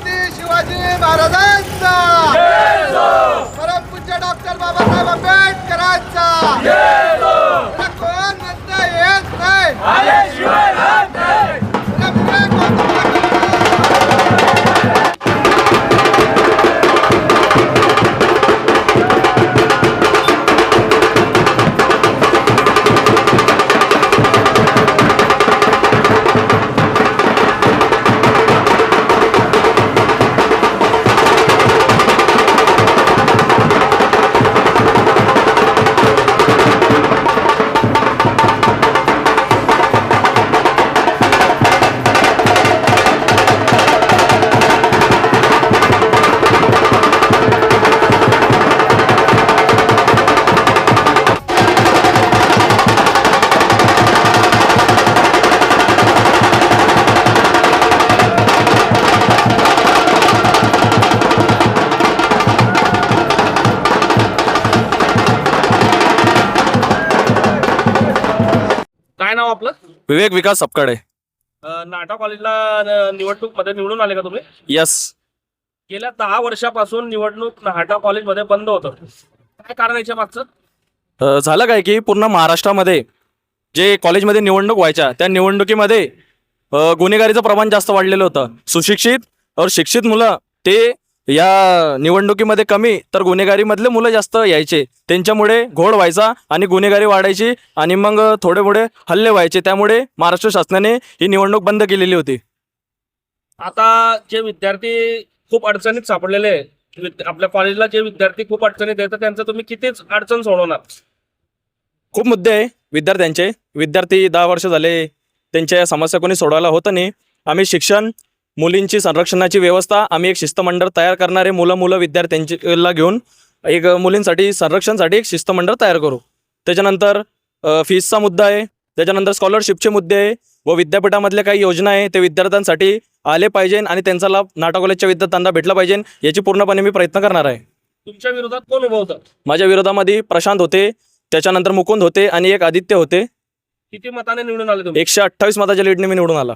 छत्रपती शिवाजी महाराजांचा. काय नाव आपलं? विवेक विकास सपकाळे अं, नाटा कॉलेजला न- निवडणूकमध्ये निवडून आले का तुम्ही? यस गेल्या दहा वर्षापासून निवडणूक नाटा कॉलेजमध्ये बंद होतं. काय कारण याच्या मागचं? अ, झालं काय की पूर्ण महाराष्ट्रामध्ये जे कॉलेजमध्ये निवडणूक व्हायच्या त्या निवडणुकीमध्ये अ, गुन्हेगारीचं प्रमाण जास्त वाढलेलं होतं. सुशिक्षित और शिक्षित मुलं ते या निवडणुकीमध्ये कमी तर गुन्हेगारीमधले मुलं जास्त यायचे. त्यांच्यामुळे घोड व्हायचा आणि गुन्हेगारी वाढायची आणि मग थोडे थोडे हल्ले व्हायचे. त्यामुळे महाराष्ट्र शासनाने ही निवडणूक बंद केलेली होती. आता जे विद्यार्थी खूप अडचणीत सापडलेले आपल्या कॉलेजला जे विद्यार्थी खूप अडचणीत येतात त्यांचं तुम्ही कितीच अडचण सोडवणार? खूप मुद्दे आहे विद्यार्थ्यांचे. विद्यार्थी दहा वर्ष झाले त्यांच्या समस्या कोणी सोडवायला होतं नाही. आम्ही शिक्षण मुलींची संरक्षणाची व्यवस्था आम्ही एक शिस्तमंडळ तयार करणारे मुलं मुलं विद्यार्थ्यांची ला घेऊन एक मुलींसाठी संरक्षणसाठी एक शिस्तमंडळ तयार करू. त्याच्यानंतर अ, फीसचा मुद्दा आहे त्याच्यानंतर स्कॉलरशिपचे मुद्दे आहे व विद्यापीठामधल्या काही योजना आहे ते विद्यार्थ्यांसाठी आले पाहिजे आणि त्यांचा लाभ नाटा कॉलेजच्या विद्यार्थ्यांना भेटला पाहिजे याची पूर्णपणे मी प्रयत्न करणार आहे. तुमच्या विरोधात कोण उभं होतं? माझ्या विरोधामध्ये प्रशांत होते त्याच्यानंतर मुकुंद होते आणि एक आदित्य होते. किती मताने निवडून आले एकशे अठ्ठावीस मताच्या लीडने मी निवडून आला.